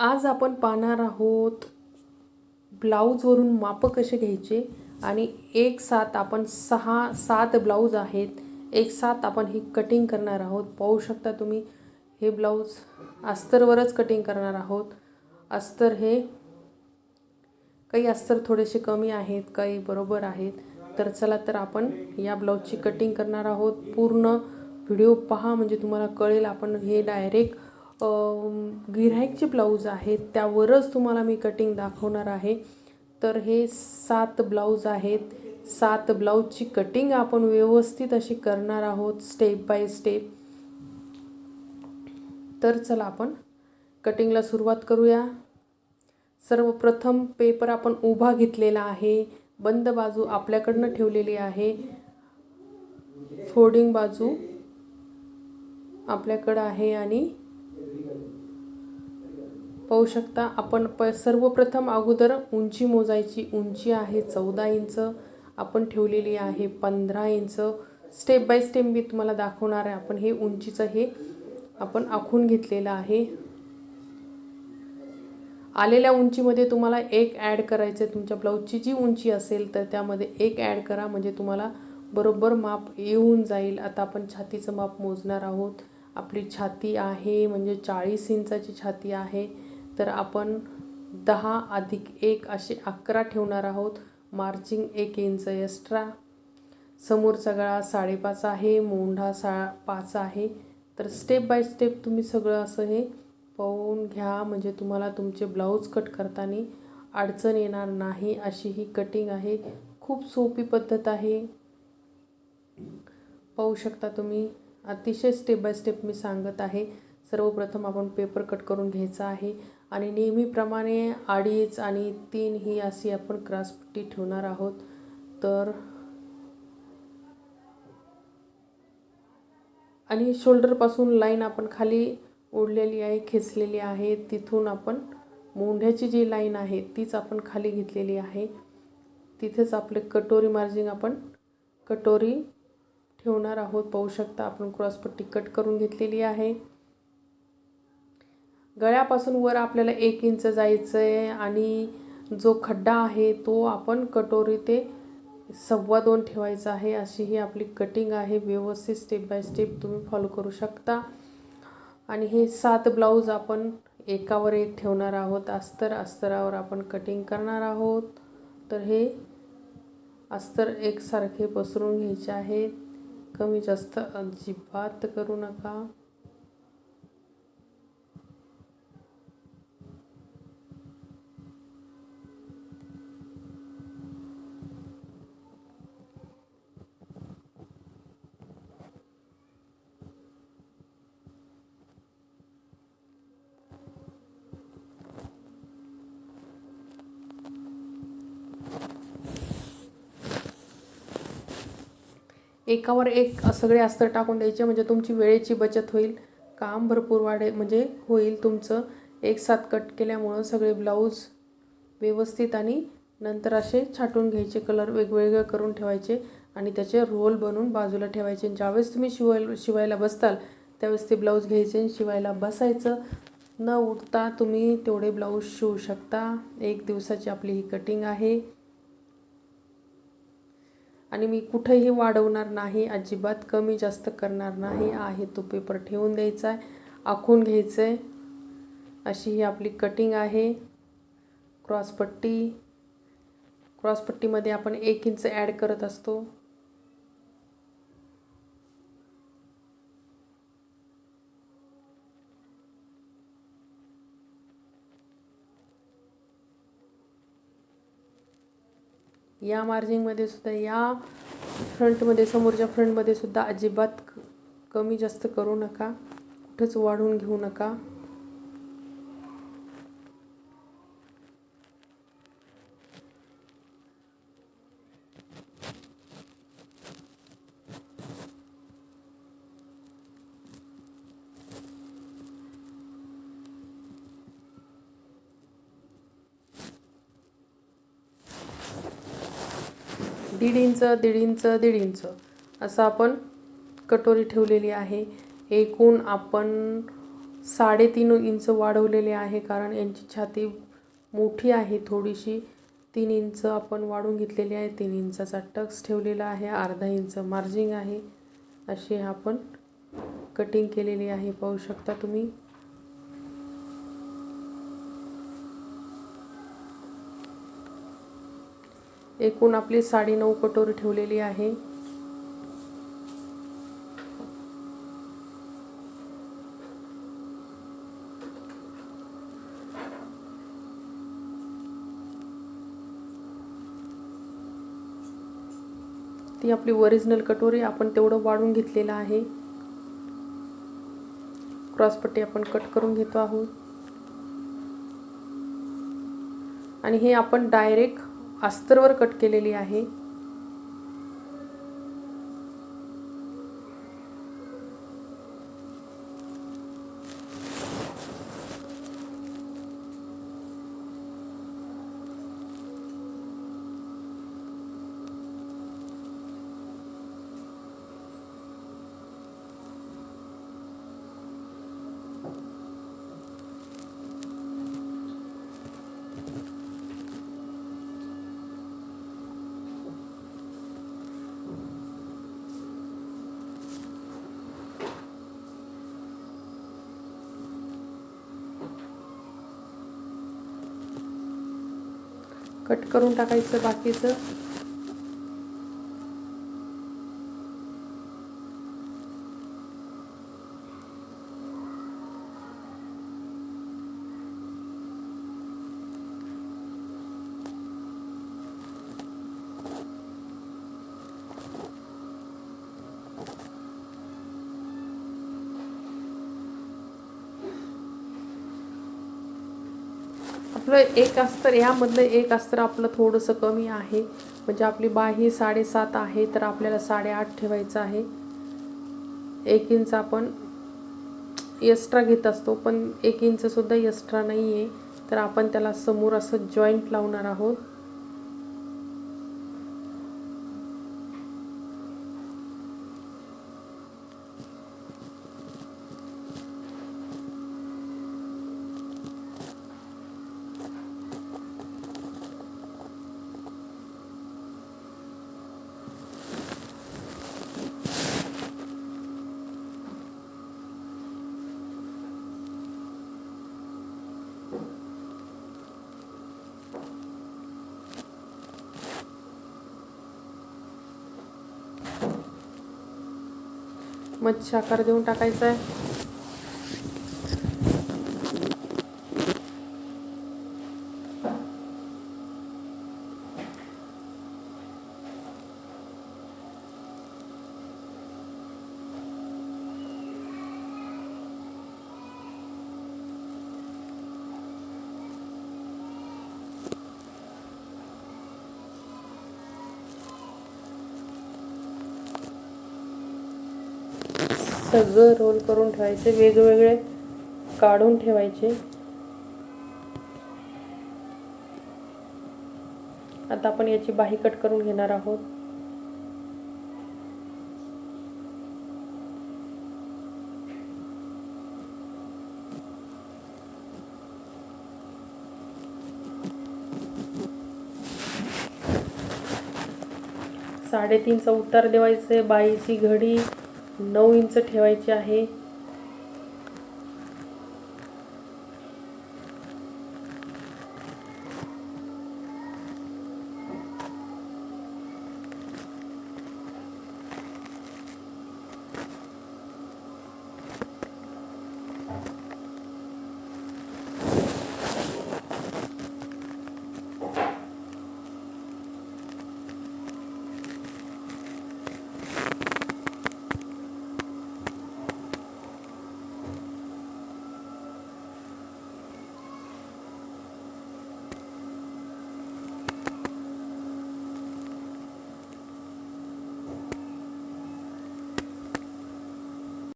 आज आपण पाहणार आहोत ब्लाऊजवरून मापं कसे घ्यायचे आणि एक साथ आपण सहा सात ब्लाऊज आहेत. एक साथ आपण ही कटिंग करणार आहोत. पाहू शकता तुम्ही हे ब्लाऊज अस्तरवरच कटिंग करणार आहोत. अस्तर हे काही अस्तर थोडेसे कमी आहेत काही बरोबर आहेत. तर चला तर आपण या ब्लाऊजची कटिंग करणार आहोत. पूर्ण व्हिडिओ पहा म्हणजे तुम्हाला कळेल आपण हे डायरेक्ट गिऱ्हाईकचे ब्लाऊज आहेत त्यावरच तुम्हाला मी कटिंग दाखवणार आहे. तर हे सात ब्लाऊज आहेत. सात ब्लाऊजची कटिंग आपण व्यवस्थित अशी करणार आहोत स्टेप बाय स्टेप तर चला आपण कटिंगला सुरुवात करूया. सर्वप्रथम पेपर आपण उभा घेतलेला आहे. बंद बाजू आपल्याकडनं ठेवलेली आहे. फोल्डिंग बाजू आपल्याकडं आहे आणि पाहू शकता आपण प सर्वप्रथम अगोदर उंची मोजायची. उंची आहे चौदा इंच. आपण ठेवलेली आहे पंधरा इंच. स्टेप बाय स्टेप मी तुम्हाला दाखवणार आहे. आपण हे उंचीचं हे आपण आखून घेतलेलं आहे. आलेल्या उंचीमध्ये तुम्हाला एक ॲड करायचं आहे तुमच्या ब्लाऊजची जी उंची असेल तर त्यामध्ये एक ॲड करा. म्हणजे तुम्हाला बरोबर माप येऊन जाईल. आता आपण छातीचं माप मोजणार आहोत. आपली छाती आहे म्हणजे चाळीस इंचाची छाती आहे. तर आपण दहा अधिक एक असे अकरा ठेवणार आहोत. मार्चिंग एक इंच एक्स्ट्रा. समोरचा गळा साडेपाच आहे मोंढा सा पाच आहे. तर स्टेप बाय स्टेप तुम्ही सगळं असं हे पाहून घ्या. म्हणजे तुम्हाला तुमचे ब्लाऊज कट करताना अडचण येणार नाही. अशी ही कटिंग आहे. खूप सोपी पद्धत आहे. पाहू शकता तुम्ही. अतिशय स्टेप बाय स्टेप मी सांगत आहे. सर्वप्रथम आपण पेपर कट करून घ्यायचा आहे. आणि नेहमीप्रमाणे अडीच आणि तीन ही अशी आपण क्रॉसपट्टी ठेवणार आहोत. तर आणि शोल्डरपासून लाईन आपण खाली ओढलेली आहे खेचलेली आहे. तिथून आपण मोंढ्याची जी लाईन आहे तीच आपण खाली घेतलेली आहे. तिथेच आपले कटोरी मार्जिंग आपण कटोरी ठेवणार आहोत. पाहू शकता आपण क्रॉसपट्टी कट करून घेतलेली आहे. गळ्यापासून वर आपल्याला एक इंच जायचं आहे आणि जो खड्डा आहे तो आपण कटोरी ते सव्वा दोन ठेवायचा आहे. अशी ही आपली कटिंग आहे. व्यवस्थित स्टेप बाय स्टेप तुम्ही फॉलो करू शकता. आणि हे सात ब्लाऊज आपण एकावर एक ठेवणार आहोत. अस्तर अस्तरावर आपण कटिंग करणार आहोत. तर हे अस्तर एकसारखे पसरून घ्यायचे आहेत कमी जास्त अजिबात करू नका. एकावर एक सगळे अस्तर टाकून द्यायचे म्हणजे तुमची वेळेची बचत होईल काम भरपूर वाढे म्हणजे होईल तुमचं. एक साथ कट केल्यामुळं सगळे ब्लाऊज व्यवस्थित आणि नंतर असे छाटून घ्यायचे कलर वेगवेगळे करून ठेवायचे आणि त्याचे रोल बनवून बाजूला ठेवायचे. ज्यावेळेस तुम्ही शिवाय शिवायला बसताल त्यावेळेस ते ब्लाऊज घ्यायचे आणि शिवायला बसायचं. न उठता तुम्ही तेवढे ब्लाऊज शिवू शकता. एक दिवसाची आपली ही कटिंग आहे. आणि मी कुठेही वाढवणार नाही अजिबात कमी जास्त करणार नाही. आहे तो पेपर ठेवून द्यायचा आहे आखून घ्यायचं आहे. अशी ही आपली कटिंग आहे. क्रॉसपट्टी क्रॉसपट्टीमध्ये आपण एक इंच ॲड करत असतो. या मार्जिंगमध्ये सुद्धा या फ्रंटमध्ये समोरच्या फ्रंटमध्ये सुद्धा अजिबात कमी जास्त करू नका. कुठंच वाढवून घेऊ नका. दीड इंच दीड इंच दीड इंच असं आपण कटोरी ठेवलेली आहे. एकूण आपण साडेतीन इंच वाढवलेले आहे कारण यांची छाती मोठी आहे. थोडीशी तीन इंच आपण वाढून घेतलेली आहे. तीन इंचाचा टक्स ठेवलेला आहे. अर्धा इंच मार्जिंग आहे. अशी आपण कटिंग केलेली आहे. पाहू शकता तुम्ही. एकूण आपली साडे नऊ कटोरी ठेवलेली आहे. ती आपली ओरिजिनल कटोरी आपण तेवढं वाढून घेतलेलं आहे. क्रॉसपट्टी आपण कट करून घेतो आहोत. आणि हे आपण डायरेक्ट अस्तरवर कट केलेली आहे. कट करून टाकायचं बाकीचं. आपलं एक अस्तर यामधलं एक अस्तर आपलं थोडंसं कमी आहे. म्हणजे आपली बाही साडेसात आहे तर आपल्याला साडेआठ ठेवायचं आहे. एक इंच आपण एक्स्ट्रा घेत असतो पण एक इंचसुद्धा एक्स्ट्रा नाही आहे तर आपण त्याला समोर असं जॉईंट लावणार आहोत. मच्छी आकार देऊन टाकायचा आहे. सगळं रोल करून ठेवायचे वेगवेगळे काढून ठेवायचे. आता आपण याची बाही कट करून घेणार आहोत. साडेतीनचा उतार देवायचे बाईची घडी. नऊ इंच ठेवायची आहे.